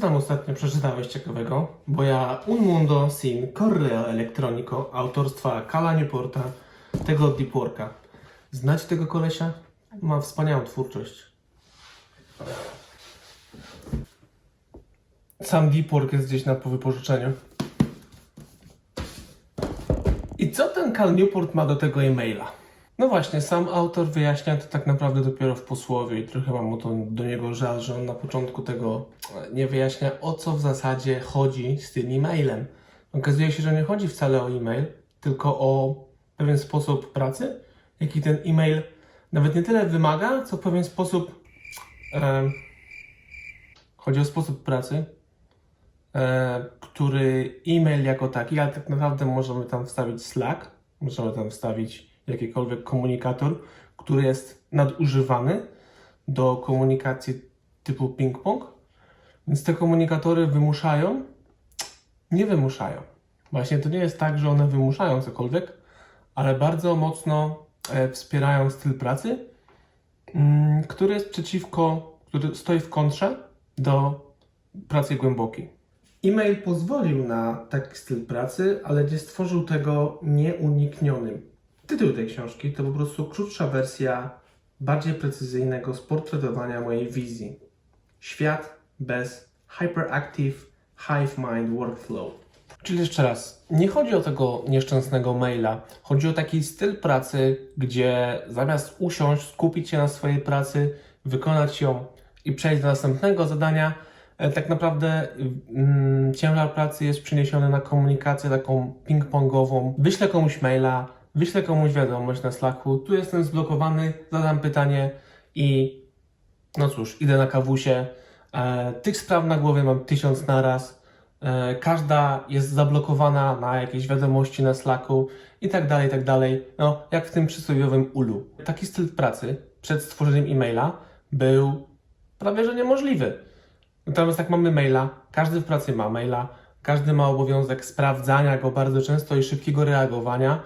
co tam ostatnio przeczytałeś ciekawego? Bo ja Un Mundo Sin Correo Electronico autorstwa Kala Newporta, tego od Deep Worka. Znacie tego kolesia? Ma wspaniałą twórczość. Sam Deep Work jest gdzieś na powypożyczeniu. I co ten Cal Newport ma do tego e-maila? No właśnie, sam autor wyjaśnia to tak naprawdę dopiero w posłowie i trochę mam o to do niego żal, że on na początku tego nie wyjaśnia o co w zasadzie chodzi z tym e-mailem. Okazuje się, że nie chodzi wcale o e-mail, tylko o pewien sposób pracy, jaki ten e-mail nawet nie tyle wymaga, co pewien sposób. E, chodzi o sposób pracy, e, który e-mail jako taki, ale tak naprawdę możemy tam wstawić Slack, możemy tam wstawić jakikolwiek komunikator, który jest nadużywany do komunikacji typu ping-pong. Więc te komunikatory wymuszają, nie wymuszają. Właśnie to nie jest tak, że one wymuszają cokolwiek, ale bardzo mocno e, wspierają styl pracy, mm, który jest przeciwko, który stoi w kontrze do pracy głębokiej. E-mail pozwolił na taki styl pracy, ale nie stworzył tego nieuniknionym. Tytuł tej książki to po prostu krótsza wersja bardziej precyzyjnego sportretowania mojej wizji. Świat bez hyperactive hive mind workflow. Czyli jeszcze raz, nie chodzi o tego nieszczęsnego maila. Chodzi o taki styl pracy, gdzie zamiast usiąść, skupić się na swojej pracy, wykonać ją i przejść do następnego zadania, e, tak naprawdę mm, ciężar pracy jest przeniesiony na komunikację taką ping-pongową. Wyślę komuś maila, wyślę komuś wiadomość na Slacku, tu jestem zblokowany, zadam pytanie i no cóż, idę na kawusie. E, tych spraw na głowie mam tysiąc naraz. E, każda jest zablokowana na jakieś wiadomości na Slacku i tak dalej, i tak dalej. No, jak w tym przysłowiowym ulu. Taki styl pracy przed stworzeniem e-maila był prawie że niemożliwy. Natomiast jak mamy maila, każdy w pracy ma maila, każdy ma obowiązek sprawdzania go bardzo często i szybkiego reagowania.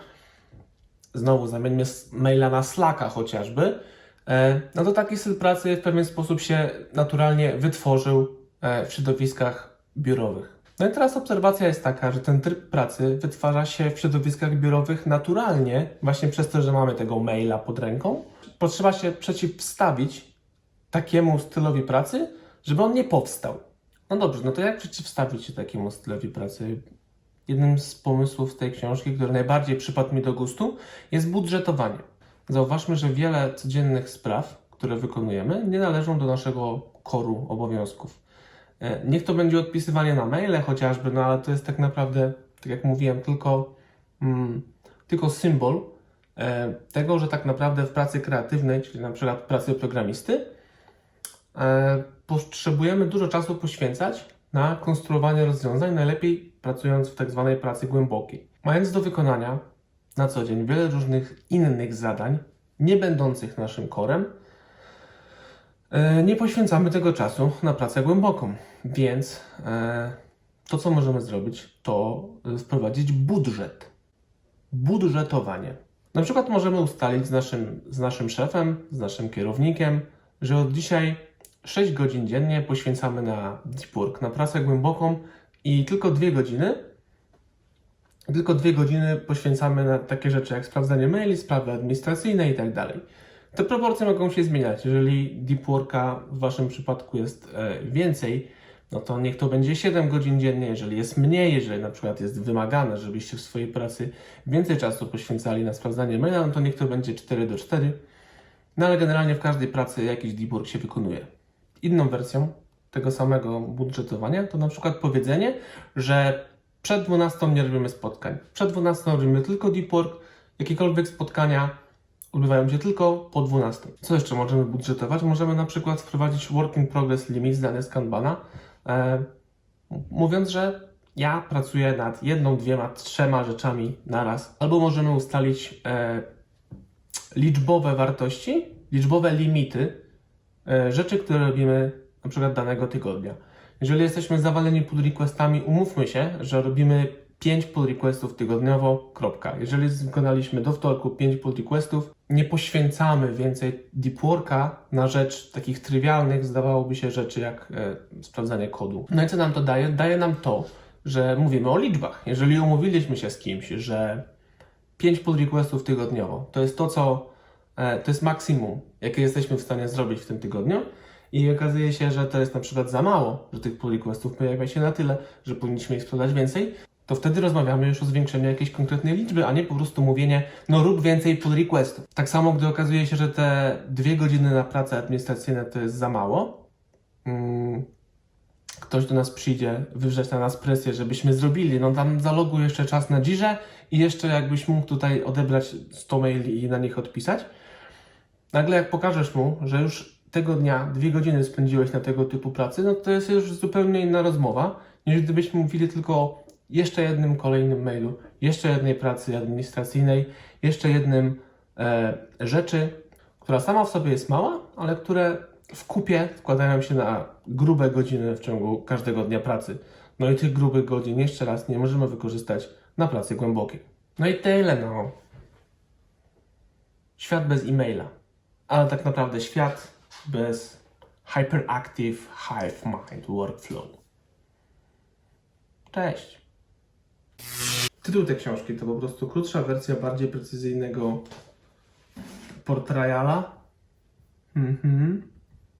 Znowu zamieńmy s- maila na Slacka chociażby. E, No to taki styl pracy w pewien sposób się naturalnie wytworzył e, w środowiskach biurowych. No i teraz obserwacja jest taka, że ten tryb pracy wytwarza się w środowiskach biurowych naturalnie, właśnie przez to, że mamy tego maila pod ręką. Potrzeba się przeciwstawić takiemu stylowi pracy, żeby on nie powstał. No dobrze, no to jak przeciwstawić się takiemu stylowi pracy? Jednym z pomysłów tej książki, który najbardziej przypadł mi do gustu, jest budżetowanie. Zauważmy, że wiele codziennych spraw, które wykonujemy, nie należą do naszego koru obowiązków. E, Niech to będzie odpisywanie na maile chociażby, no ale to jest tak naprawdę, tak jak mówiłem, tylko, mm, tylko symbol e, tego, że tak naprawdę w pracy kreatywnej, czyli na przykład pracy programisty, e, potrzebujemy dużo czasu poświęcać na konstruowanie rozwiązań, najlepiej pracując w tak zwanej pracy głębokiej. Mając do wykonania na co dzień wiele różnych innych zadań, nie będących naszym korem, e, nie poświęcamy tego czasu na pracę głęboką. Więc e, to, co możemy zrobić, to e, wprowadzić budżet. Budżetowanie. Na przykład możemy ustalić z naszym, z naszym szefem, z naszym kierownikiem, że od dzisiaj 6 godzin dziennie poświęcamy na deep work, na pracę głęboką i tylko 2 godziny tylko dwie godziny poświęcamy na takie rzeczy jak sprawdzanie maili, sprawy administracyjne i tak. Te proporcje mogą się zmieniać. Jeżeli deep worka w Waszym przypadku jest e, więcej, no to niech to będzie 7 godzin dziennie. Jeżeli jest mniej, jeżeli na przykład jest wymagane, żebyście w swojej pracy więcej czasu poświęcali na sprawdzanie maila, no to niech to będzie 4 do 4. No ale generalnie w każdej pracy jakiś deep work się wykonuje. Inną wersją tego samego budżetowania to na przykład powiedzenie, że przed 12 nie robimy spotkań. Przed 12 robimy tylko deep work. Jakiekolwiek spotkania odbywają się tylko po 12. Co jeszcze możemy budżetować? Możemy na przykład wprowadzić work in progress limit znany z Kanbana, e, mówiąc, że ja pracuję nad jedną, dwiema, trzema rzeczami naraz. Albo możemy ustalić e, liczbowe wartości, liczbowe limity rzeczy, które robimy na przykład danego tygodnia. Jeżeli jesteśmy zawaleni pull requestami, umówmy się, że robimy 5 pull requestów tygodniowo, kropka. Jeżeli wykonaliśmy do wtorku 5 pull requestów, nie poświęcamy więcej deep worka na rzecz takich trywialnych, zdawałoby się, rzeczy jak e, sprawdzanie kodu. No i co nam to daje? Daje nam to, że mówimy o liczbach. Jeżeli umówiliśmy się z kimś, że 5 pull requestów tygodniowo to jest to, co e, to jest maksimum, jakie jesteśmy w stanie zrobić w tym tygodniu, i okazuje się, że to jest na przykład za mało, że tych pull requestów pojawia się na tyle, że powinniśmy ich sprzedać więcej, to wtedy rozmawiamy już o zwiększeniu jakiejś konkretnej liczby, a nie po prostu mówienie, no rób więcej pull requestów. Tak samo, gdy okazuje się, że te dwie godziny na pracę administracyjne to jest za mało, mm, ktoś do nas przyjdzie wywrzeć na nas presję, żebyśmy zrobili, no tam zaloguj jeszcze czas na dzirze i jeszcze jakbyś mógł tutaj odebrać 100 maili i na nich odpisać. Nagle jak pokażesz mu, że już tego dnia dwie godziny spędziłeś na tego typu pracy, no to jest już zupełnie inna rozmowa, niż gdybyśmy mówili tylko o jeszcze jednym kolejnym mailu, jeszcze jednej pracy administracyjnej, jeszcze jednym e, rzeczy, która sama w sobie jest mała, ale które w kupie składają się na grube godziny w ciągu każdego dnia pracy. No i tych grubych godzin jeszcze raz nie możemy wykorzystać na pracy głębokiej. No i tyle, no. Świat bez e-maila. Ale tak naprawdę świat bez Hyperactive Hive Mind Workflow. Cześć. Tytuł tej książki to po prostu krótsza wersja bardziej precyzyjnego portrayala. Mhm.